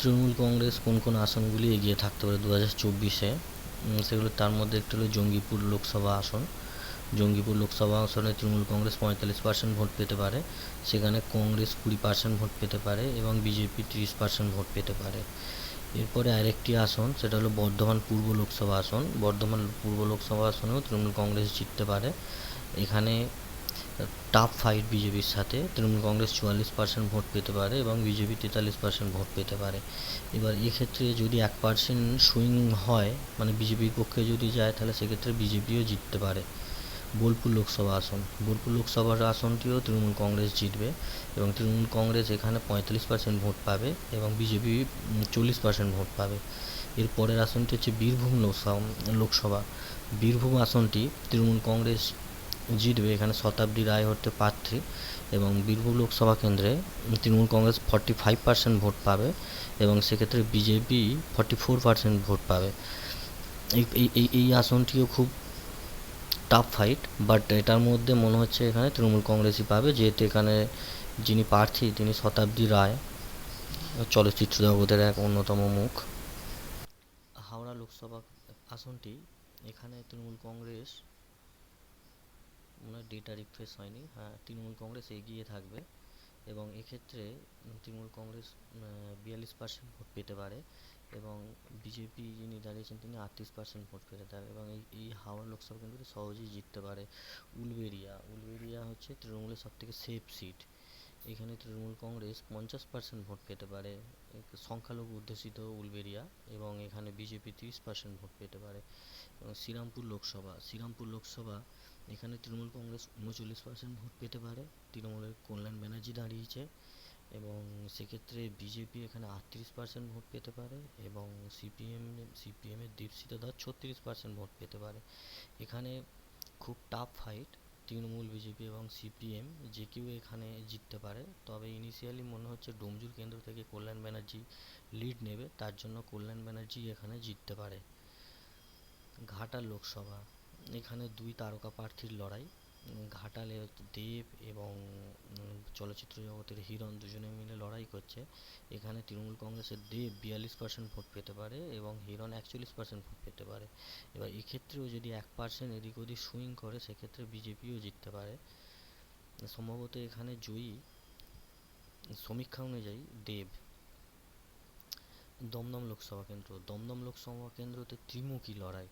তৃণমূল কংগ্রেস কোন কোন আসনগুলি এগিয়ে থাকতে পারে দু হাজার চব্বিশে সেগুলো তার মধ্যে একটি হলো জঙ্গিপুর লোকসভা আসন। জঙ্গিপুর লোকসভা আসনে তৃণমূল কংগ্রেস পঁয়তাল্লিশ পার্সেন্ট ভোট পেতে পারে। সেখানে কংগ্রেস কুড়ি পার্সেন্ট ভোট পেতে পারে এবং বিজেপি তিরিশ পার্সেন্ট ভোট পেতে পারে। এরপরে আরেকটি আসন, সেটা হলো বর্ধমান পূর্ব লোকসভা আসন। বর্ধমান পূর্ব লোকসভা আসনেও তৃণমূল কংগ্রেস জিততে পারে। এখানে টাফ ফাইট বিজেপির সাথে তৃণমূল কংগ্রেস চুয়াল্লিশ পার্সেন্ট ভোট পেতে পারে এবং বিজেপি তেতাল্লিশ পার্সেন্ট ভোট পেতে পারে। এবার এক্ষেত্রে যদি এক পার্সেন্ট সুইং হয় মানে বিজেপির পক্ষে যদি যায়, তাহলে সেক্ষেত্রে বিজেপিও জিততে পারে। বোলপুর লোকসভা আসন, বোলপুর লোকসভার আসনটিও তৃণমূল কংগ্রেস জিতবে এবং তৃণমূল কংগ্রেস এখানে পঁয়তাল্লিশ পার্সেন্ট ভোট পাবে এবং বিজেপি চল্লিশ পার্সেন্ট ভোট পাবে। এর পরের আসনটি হচ্ছে বীরভূম লোকসভা লোকসভা। বীরভূম আসনটি তৃণমূল কংগ্রেস জিতবে এখানে শতাব্দী রায় হতে প্রার্থী এবং বীরভূম লোকসভা কেন্দ্রে Trinamool Congress forty five percent vote পাবে এবং সেক্ষেত্রে BJP forty four percent vote পাবে। এই, এই- আসনটিও খুব টাফ ফাইট বাট এটার মধ্যে মনে হচ্ছে এখানে তৃণমূল কংগ্রেসই পাবে, যেহেতু এখানে যিনি প্রার্থী, তিনি শতাব্দী রায়। চলচ্চিত্র জগতের এক অন্যতম মুখ। হাওড়া লোকসভা আসনটি এখানে তৃণমূল কংগ্রেস হয় ডেটা রিফ্রেশ হয়নি। হ্যাঁ তৃণমূল কংগ্রেস এগিয়ে থাকবে এবং এক্ষেত্রে তৃণমূল কংগ্রেস বিয়াল্লিশ পার্সেন্ট ভোট পেতে পারে এবং বিজেপি যিনি দাঁড়িয়েছেন তিনি আটত্রিশ পার্সেন্ট ভোট পেতে পারে এবং এই এই হাওড়া লোকসভা কেন্দ্রটি সহজেই জিততে পারে উলবেরিয়া উলবেরিয়া হচ্ছে তৃণমূলের সবথেকে সেফ সিট এখানে তৃণমূল কংগ্রেস পঞ্চাশ পার্সেন্ট ভোট পেতে পারে। সংখ্যালঘু অধ্যুষিত উলবেরিয়া এবং এখানে বিজেপি তিরিশ পার্সেন্ট ভোট পেতে পারে। এবং শ্রীরামপুর লোকসভা। শ্রীরামপুর লোকসভা এখানে তৃণমূল কংগ্রেস উনচল্লিশ পার্সেন্ট ভোট পেতে পারে। তৃণমূলের কল্যাণ ব্যানার্জি দাঁড়িয়েছে এবং সেক্ষেত্রে বিজেপি এখানে আটত্রিশ পার্সেন্ট ভোট পেতে পারে এবং সিপিএম সিপিএমের দীপশিতা দাস ছত্রিশ পার্সেন্ট ভোট পেতে পারে। এখানে খুব টাফ ফাইট তৃণমূল, বিজেপি এবং সিপিএম, যে কেউ এখানে জিততে পারে। তবে ইনিশিয়ালি মনে হচ্ছে ডোমজুর কেন্দ্র থেকে কল্যাণ ব্যানার্জি লিড নেবে, তার জন্য কল্যাণ ব্যানার্জি এখানে জিততে পারে। ঘাটাল লোকসভা। এখানে দুই তারকা প্রার্থীর লড়াই। ঘাটালে দেব এবং চলচ্চিত্র জগতের হিরণ দুজনে মিলে লড়াই করছে। এখানে তৃণমূল কংগ্রেসের দেব বিয়াল্লিশ পার্সেন্ট ভোট পেতে পারে এবং হিরণ একচল্লিশ পার্সেন্ট ভোট পেতে পারে। এবার এক্ষেত্রেও যদি এক পার্সেন্ট এদিক ওদিক সুইং করে, সেক্ষেত্রে বিজেপিও জিততে পারে। সম্ভবত এখানে জয়ী, সমীক্ষা অনুযায়ী দেব। দমদম লোকসভা কেন্দ্র। দমদম লোকসভা কেন্দ্রতে ত্রিমুখী লড়াই।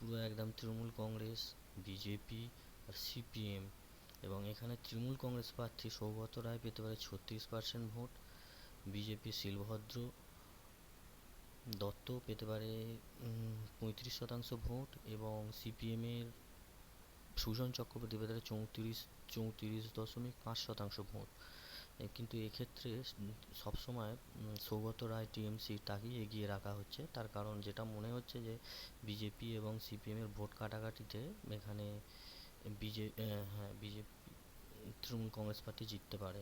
পুরো একদম তৃণমূল কংগ্রেস বিজেপি আর সিপিএম এবং এখানে তৃণমূল কংগ্রেস প্রার্থী সৌগত রায় পেতে পারে ছত্রিশ percent vote BJP Shilbhadra Dutta পেতে পারে পঁয়ত্রিশ শতাংশ ভোট এবং সিপিএমের সুজন চক্রবর্তী পেতে পারে চৌত্রিশ চৌত্রিশ দশমিক পাঁচ শতাংশ ভোট। কিন্তু এক্ষেত্রে সবসময় সৌগত রায়, টিএমসি তাকেই এগিয়ে রাখা হচ্ছে। তার কারণ যেটা মনে হচ্ছে যে, বিজেপি এবং সিপিএমের ভোট কাটাকাটিতে এখানে বিজে হ্যাঁ বিজেপি, তৃণমূল কংগ্রেস পার্টি জিততে পারে।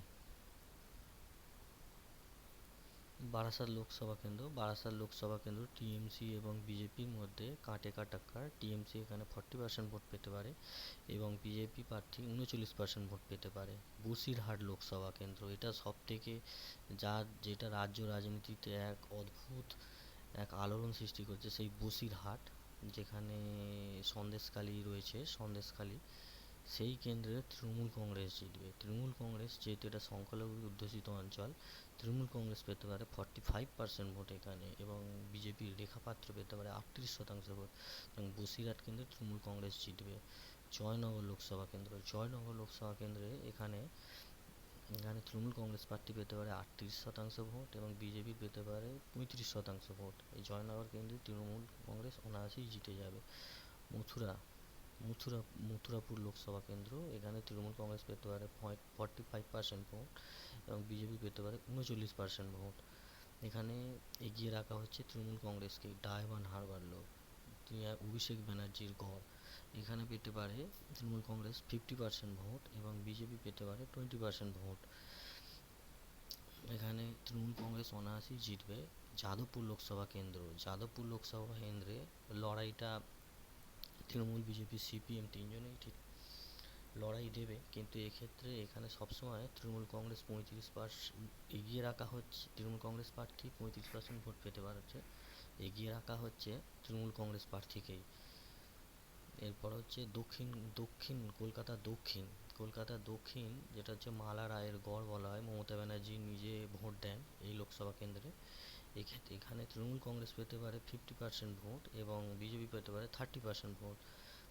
বারাসাত লোকসভা কেন্দ্র, বারাসাত লোকসভা কেন্দ্র টিএমসি এবং বিজেপির মধ্যে কাঁটে কাটাক্কার। টিএমসি এখানে ফর্টি পার্সেন্ট ভোট পেতে পারে এবং বিজেপি প্রার্থী উনচল্লিশ পার্সেন্ট ভোট পেতে পারে। বসিরহাট লোকসভা কেন্দ্র, এটা সব থেকে যা, যেটা রাজ্য রাজনীতিতে এক অদ্ভুত এক আলোড়ন সৃষ্টি করছে, সেই বসিরহাট, যেখানে সন্দেশখালি রয়েছে, সন্দেশখালি। সেই কেন্দ্রে তৃণমূল কংগ্রেস জিতবে। তৃণমূল কংগ্রেস যেহেতু এটা সংখ্যালঘু অধ্যুষিত অঞ্চল, তৃণমূল কংগ্রেস পেতে পারে ফর্টি ফাইভ পার্সেন্ট ভোট এখানে এবং বিজেপির রেখা পাত্র পেতে পারে আটত্রিশ শতাংশ ভোট। এবং বসিরহাট কেন্দ্রে তৃণমূল কংগ্রেস জিতবে। জয়নগর লোকসভা কেন্দ্র, জয়নগর লোকসভা কেন্দ্রে এখানে এখানে তৃণমূল কংগ্রেস প্রার্থী পেতে পারে আটত্রিশ শতাংশ ভোট এবং বিজেপি পেতে পারে পঁয়ত্রিশ শতাংশ ভোট। এই জয়নগর কেন্দ্রে তৃণমূল কংগ্রেস অনায়াসেই জিতে যাবে। মথুরা মথুরা, মথুরাপুর লোকসভা কেন্দ্র, এখানে তৃণমূল কংগ্রেস পেতে পারে ফর্টি ফাইভ পার্সেন্ট ভোট এবং বিজেপি পেতে পারে উনচল্লিশ পার্সেন্ট ভোট। এখানে এগিয়ে রাখা হচ্ছে তৃণমূল কংগ্রেসকে ডায়মন্ড হারবার লোক। অভিষেক ব্যানার্জির গড় এখানে পেতে পারে Trinamool Congress fifty percent vote এবং বিজেপি পেতে পারে টোয়েন্টি পার্সেন্ট ভোট। এখানে তৃণমূল কংগ্রেস অনায়াসেই জিতবে। যাদবপুর লোকসভা কেন্দ্র, যাদবপুর লোকসভা কেন্দ্রে লড়াইটা তৃণমূল, বিজেপি, সিপিএম তিনজনেই ঠিক লড়াই দেবে। কিন্তু এক্ষেত্রে এখানে সবসময় তৃণমূল কংগ্রেস পঁয়ত্রিশ পার্সেন্ট এগিয়ে রাখা হচ্ছে, তৃণমূল কংগ্রেস প্রার্থী পঁয়ত্রিশ পার্সেন্ট ভোট পেতে পারছে, এগিয়ে রাখা হচ্ছে তৃণমূল কংগ্রেস প্রার্থীকেই। এরপর হচ্ছে দক্ষিণ দক্ষিণ, কলকাতা দক্ষিণ। কলকাতা দক্ষিণ, যেটা হচ্ছে মালা রায়ের গড় বলা হয়, মমতা ব্যানার্জি নিজে ভোট দেন এই লোকসভা কেন্দ্রে। এক্ষেত্রে এখানে তৃণমূল কংগ্রেস পেতে পারে ফিফটি পার্সেন্ট ভোট এবং বিজেপি পেতে পারে thirty percent vote.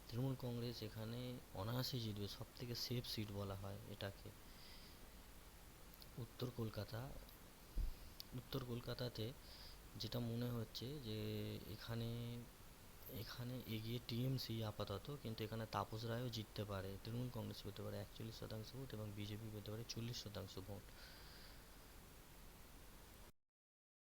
Trinamool Congress এখানে অনায়াসে জিতবে সব থেকে সেফ সিট বলা হয় এটাকে। উত্তর কলকাতা উত্তর কলকাতাতে যেটা মনে হচ্ছে যে এখানে এখানে এগিয়ে টিএমসি আপাতত, কিন্তু এখানে তাপস রায়ও জিততে পারে। তৃণমূল কংগ্রেস পেতে পারে একচল্লিশ শতাংশ ভোট এবং বিজেপি পেতে পারে চল্লিশ শতাংশ ভোট।